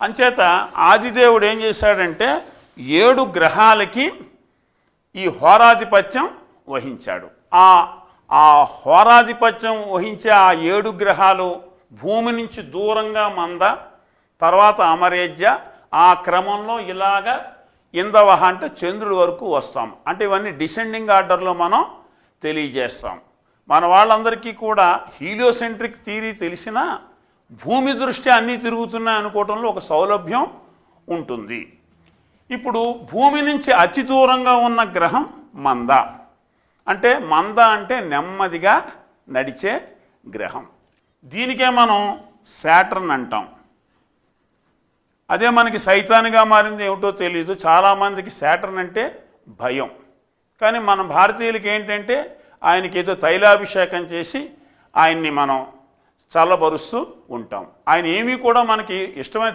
అంచేత ఆదిదేవుడు ఏం చేశాడంటే ఏడు గ్రహాలకి ఈ హోరాధిపత్యం వహించాడు. ఆ ఆ హోరాధిపత్యం వహించే ఆ ఏడు గ్రహాలు భూమి నుంచి దూరంగా మంద తర్వాత అమరేజ్య ఆ క్రమంలో ఇలాగ ఇందవహ అంటే చంద్రుడి వరకు వస్తాం. అంటే ఇవన్నీ డిసెండింగ్ ఆర్డర్లో మనం తెలియజేస్తాం. మన వాళ్ళందరికీ కూడా హీలియోసెంట్రిక్ థీరీ తెలిసినా భూమి దృష్ట్యా అన్నీ తిరుగుతున్నాయి అనుకోవడంలో ఒక సౌలభ్యం ఉంటుంది. ఇప్పుడు భూమి నుంచి అతి దూరంగా ఉన్న గ్రహం మంద. అంటే మంద అంటే నెమ్మదిగా నడిచే గ్రహం. దీనికే మనం శాటర్న్ అంటాం. అదే మనకి సైతాన్గా మారింది ఏమిటో తెలియదు చాలామందికి శాటర్న్ అంటే భయం. కానీ మన భారతీయులకి ఏంటంటే ఆయనకి ఏదో తైలాభిషేకం చేసి ఆయన్ని మనం చల్లబరుస్తూ ఉంటాం. ఆయన ఏమీ కూడా మనకి ఇష్టమైన